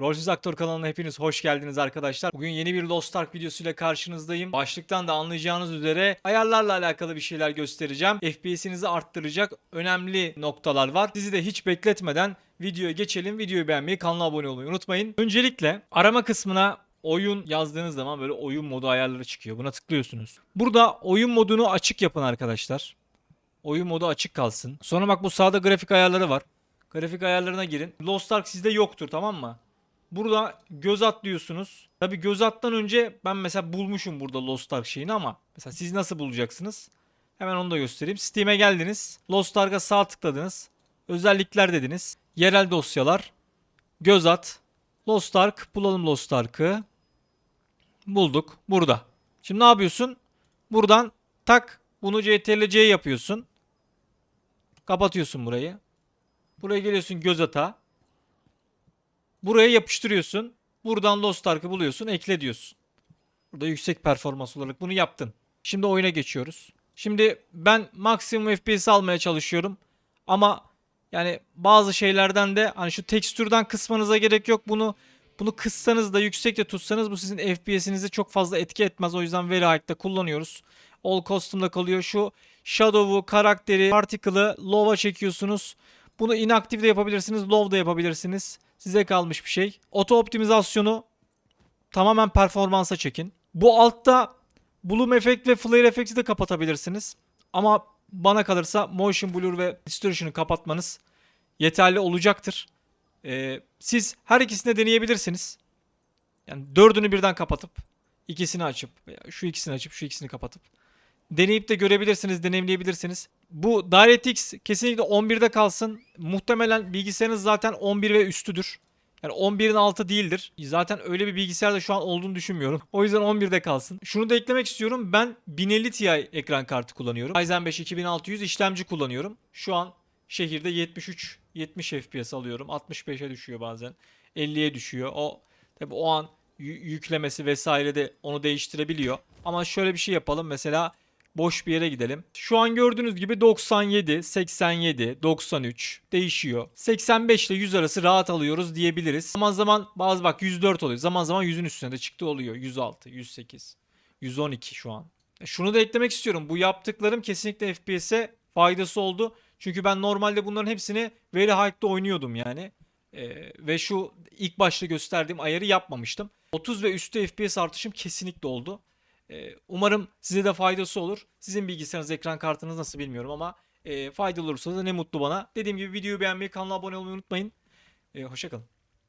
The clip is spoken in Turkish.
Rolsuz Aktör kanalına hepiniz hoş geldiniz arkadaşlar. Bugün yeni bir Lost Ark videosuyla karşınızdayım. Başlıktan da anlayacağınız üzere ayarlarla alakalı bir şeyler göstereceğim. FPS'inizi arttıracak önemli noktalar var. Sizi de hiç bekletmeden videoya geçelim. Videoyu beğenmeyi, kanala abone olmayı unutmayın. Öncelikle arama kısmına oyun yazdığınız zaman böyle oyun modu ayarları çıkıyor. Buna tıklıyorsunuz. Burada oyun modunu açık yapın arkadaşlar. Oyun modu açık kalsın. Sonra bak bu sağda grafik ayarları var. Grafik ayarlarına girin. Lost Ark sizde yoktur tamam mı? Burada göz at diyorsunuz. Tabi göz attan önce ben mesela bulmuşum burada Lost Ark şeyini ama mesela siz nasıl bulacaksınız? Hemen onu da göstereyim. Steam'e geldiniz. Lost Ark'a sağ tıkladınız. Özellikler dediniz. Yerel dosyalar. Göz at. Lost Ark. Bulalım Lost Ark'ı. Bulduk. Burada. Şimdi ne yapıyorsun? Buradan tak bunu CTRL-C yapıyorsun. Kapatıyorsun burayı. Buraya geliyorsun göz ata. Buraya yapıştırıyorsun. Buradan Lost Ark'ı buluyorsun. Ekle diyorsun. Burada yüksek performans olarak bunu yaptın. Şimdi oyuna geçiyoruz. Şimdi ben maksimum FPS almaya çalışıyorum. Ama yani bazı şeylerden de hani şu tekstürden kısmanıza gerek yok. Bunu bunu kıssanız da yüksek de tutsanız bu sizin FPS'inizi çok fazla etki etmez. O yüzden Very kullanıyoruz. All Custom'da kalıyor. Şu Shadow'u, karakteri, Particle'ı low'a çekiyorsunuz. Bunu inaktif de yapabilirsiniz, low da yapabilirsiniz. Size kalmış bir şey. Oto optimizasyonu tamamen performansa çekin. Bu altta Bloom Effect ve Flare Effect'i de kapatabilirsiniz. Ama bana kalırsa Motion Blur ve Distortion'ı kapatmanız yeterli olacaktır. Ee, siz her ikisini de deneyebilirsiniz. Yani dördünü birden kapatıp ikisini açıp şu ikisini açıp şu ikisini kapatıp deneyip de görebilirsiniz, deneyimleyebilirsiniz. Bu DirectX kesinlikle 11'de kalsın. Muhtemelen bilgisayarınız zaten 11 ve üstüdür. Yani 11'in altı değildir. Zaten öyle bir bilgisayarda şu an olduğunu düşünmüyorum. O yüzden 11'de kalsın. Şunu da eklemek istiyorum. Ben 1050 Ti ekran kartı kullanıyorum. Ryzen 5 2600 işlemci kullanıyorum. Şu an şehirde 73 70 FPS alıyorum. 65'e düşüyor bazen. 50'ye düşüyor. O tabi o an yü- yüklemesi vesaire de onu değiştirebiliyor. Ama şöyle bir şey yapalım. Mesela boş bir yere gidelim. Şu an gördüğünüz gibi 97, 87, 93 değişiyor. 85 ile 100 arası rahat alıyoruz diyebiliriz. Zaman zaman bazı bak 104 oluyor. Zaman zaman 100'ün üstüne de çıktı oluyor. 106, 108, 112 şu an. E, Şunu da eklemek istiyorum. Bu yaptıklarım kesinlikle FPS'e faydası oldu. Çünkü ben normalde bunların hepsini Very High'da oynuyordum yani. Ee, ve şu ilk başta gösterdiğim ayarı yapmamıştım. 30 ve üstü FPS artışım kesinlikle oldu. Ee, umarım size de faydası olur. Sizin bilgisayarınız, ekran kartınız nasıl bilmiyorum ama e, faydalı olursa da ne mutlu bana. Dediğim gibi videoyu beğenmeyi, kanala abone olmayı unutmayın. E, hoşçakalın.